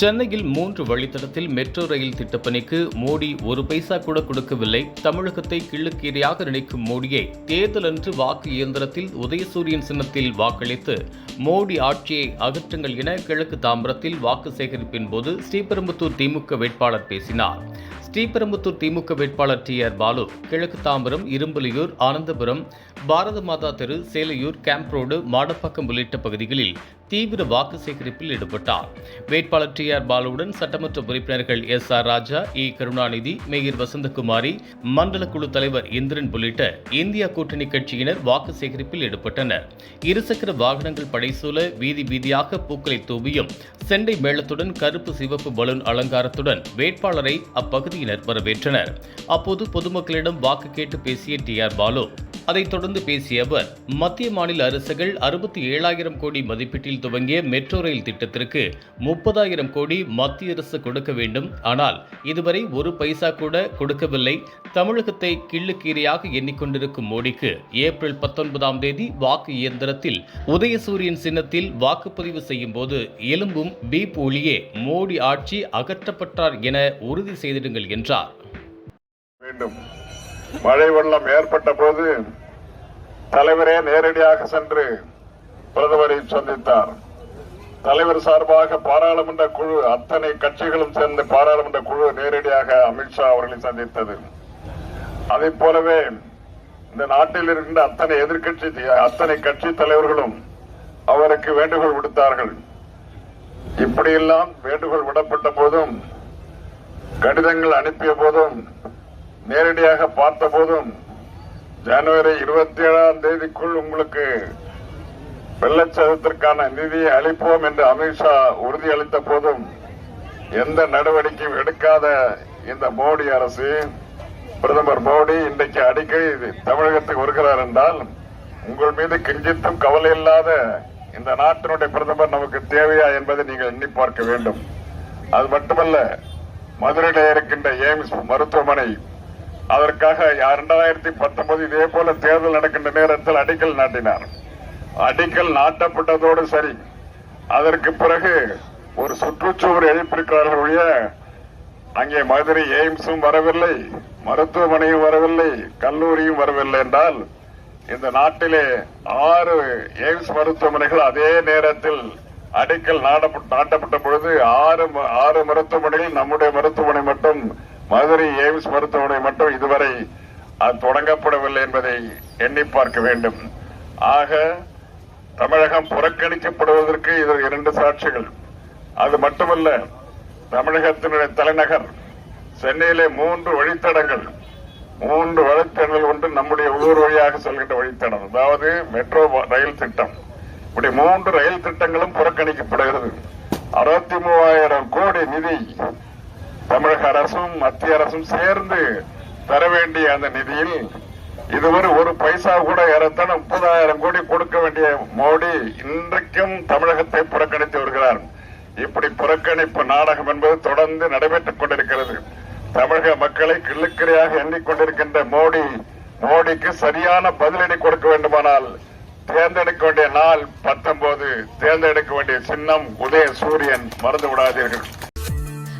சென்னையில் மூன்று வழித்தடத்தில் மெட்ரோ ரயில் திட்டப்பணிக்கு மோடி ஒரு பைசா கூட கொடுக்கவில்லை. தமிழகத்தை கிள்ளுக்கீரையாக நினைக்கும் மோடியை தேர்தல் அன்று வாக்கு இயந்திரத்தில் உதயசூரியன் சின்னத்தில் வாக்களித்து மோடி ஆட்சியை அகற்றுங்கள் என கிழக்கு தாம்பரத்தில் வாக்கு சேகரிப்பின் போது ஸ்ரீபெரும்புத்தூர் திமுக வேட்பாளர் பேசினார். ஸ்ரீபெரும்புத்தூர் திமுக வேட்பாளர் டி ஆர் பாலு கிழக்கு தாம்பரம் இரும்புலியூர் ஆனந்தபுரம் பாரத மாதா தெரு சேலையூர் கேம்ப் ரோடு மாடப்பாக்கம் உள்ளிட்ட பகுதிகளில் தீவிர வாக்கு சேகரிப்பில் ஈடுபட்டார். வேட்பாளர் டி ஆர் பாலுவுடன் சட்டமன்ற உறுப்பினர்கள் S R Raja E Karunanidhi mayor Vasanthakumari மண்டல குழு தலைவர் இந்திரன் உள்ளிட்ட இந்தியா கூட்டணி கட்சியினர் வாக்கு சேகரிப்பில் ஈடுபட்டனர். இருசக்கர வாகனங்கள் படைசூழ வீதி வீதியாக பூக்களை தூவியும் செண்டை மேளத்துடன் கருப்பு சிவப்பு பலூன் அலங்காரத்துடன் வேட்பாளரை அப்பகுதியினர் வரவேற்றனர். அப்போது பொதுமக்களிடம் வாக்கு கேட்டு பேசிய டி ஆர் பாலு அதைத் தொடர்ந்து பேசிய அவர் மத்திய மாநில அரசுகள் அறுபத்தி ஏழாயிரம் கோடி மதிப்பீட்டில் துவங்கிய மெட்ரோ ரயில் திட்டத்திற்கு முப்பதாயிரம் கோடி மத்திய அரசு கொடுக்க வேண்டும். ஆனால் இதுவரை ஒரு பைசா கூட கொடுக்கவில்லை. தமிழகத்தை கிள்ளுக்கீரையாக எண்ணிக்கொண்டிருக்கும் மோடிக்கு ஏப்ரல் பத்தொன்பதாம் தேதி வாக்கு இயந்திரத்தில் உதயசூரியன் சின்னத்தில் வாக்குப்பதிவு செய்யும் போது எலும்பும் பீப் ஒளியே மோடி ஆட்சி அகற்றப்பட்டார் என உறுதி செய்திடுங்கள் என்றார். வேண்டும். மழை வெள்ளம் ஏற்பட்ட போது தலைவரே நேரடியாக சென்று பிரதமரை சந்தித்தார். தலைவர் சார்பாக பாராளுமன்ற குழு அத்தனை கட்சிகளும் சேர்ந்த பாராளுமன்ற குழு நேரடியாக அமித்ஷா அவர்களை சந்தித்தது. அதை போலவே இந்த நாட்டில் இருக்கின்ற அத்தனை எதிர்கட்சி அத்தனை கட்சி தலைவர்களும் அவருக்கு வேண்டுகோள் விடுத்தார்கள். இப்படியெல்லாம் வேண்டுகோள் விடப்பட்ட போதும் கடிதங்கள் அனுப்பிய போதும் நேரடியாக பார்த்த போதும் ஜனவரி இருபத்தி ஏழாம் தேதிக்குள் உங்களுக்கு வெள்ளச்சதத்திற்கான நிதியை அளிப்போம் என்று அமித்ஷா உறுதியளித்த போதும் எந்த நடவடிக்கையும் எடுக்காத இந்த மோடி அரசு பிரதமர் மோடி இன்றைக்கு அடிக்கடி தமிழகத்துக்கு வருகிறார் என்றால் உங்கள் மீது கிஞ்சித்தும் கவலை இல்லாத இந்த நாட்டினுடைய பிரதமர் நமக்கு தேவையா என்பதை நீங்கள் எண்ணி பார்க்க வேண்டும். அது மட்டுமல்ல மதுரையில் இருக்கின்ற எய்ம்ஸ் மருத்துவமனை அதற்காக இரண்டாயிரத்தி பத்தொன்பது இதே போல தேர்தல் நடக்கின்ற நேரத்தில் அடிக்கல் நாட்டினார். அடிக்கல் நாட்டப்பட்டதோடு சரி. அதற்கு பிறகு ஒரு சுற்றுச்சுவர் எழுப்பியிருக்கிறார்கள் ஒழிய அங்கே மதுரை எய்ம்ஸும் வரவில்லை மருத்துவமனையும் வரவில்லை கல்லூரியும் வரவில்லை என்றால் இந்த நாட்டிலே ஆறு எய்ம்ஸ் மருத்துவமனைகள் அதே நேரத்தில் அடிக்கல் நாட்டப்பட்ட பொழுது ஆறு ஆறு மருத்துவமனைகள் நம்முடைய மருத்துவமனை மதுரை எய்ம்ஸ் மருத்துவமனை மட்டும் இதுவரை அது தொடங்கப்படவில்லை என்பதை எண்ணி பார்க்க வேண்டும். ஆக தமிழகம் புறக்கணிக்கப்படுவதற்கு இது இரண்டு சாட்சிகள். அது மட்டுமல்ல தமிழகத்தினுடைய தலைநகர் சென்னையிலே மூன்று வழித்தடங்கள் மூன்று வழித்தடங்கள் ஒன்று நம்முடைய உள்ளூர் வழியாக செல்கின்ற வழித்தடம். அதாவது மெட்ரோ ரயில் திட்டம். இப்படி மூன்று ரயில் திட்டங்களும் புறக்கணிக்கப்படுகிறது. அறுபத்தி மூவாயிரம் கோடி நிதி தமிழக அரசும் மத்திய அரசும் சேர்ந்து தர வேண்டிய அந்த நிதியில் இதுவரை ஒரு பைசா கூட ஏறத்தாழ முப்பதாயிரம் கோடி கொடுக்க வேண்டிய மோடி இன்றைக்கும் தமிழகத்தை புறக்கணித்து வருகிறார். இப்படி புறக்கணிப்பு நாடகம் என்பது தொடர்ந்து நடைபெற்றுக் கொண்டிருக்கிறது. தமிழக மக்களை கிள்ளுக்கிரையாக எண்ணிக்கொண்டிருக்கின்ற மோடி மோடிக்கு சரியான பதிலடி கொடுக்க வேண்டுமானால் தேர்ந்தெடுக்க வேண்டிய நாள் பத்தொன்பது தேர்ந்தெடுக்க வேண்டிய சின்னம் உதய சூரியன் மறந்து விடாதீர்கள்.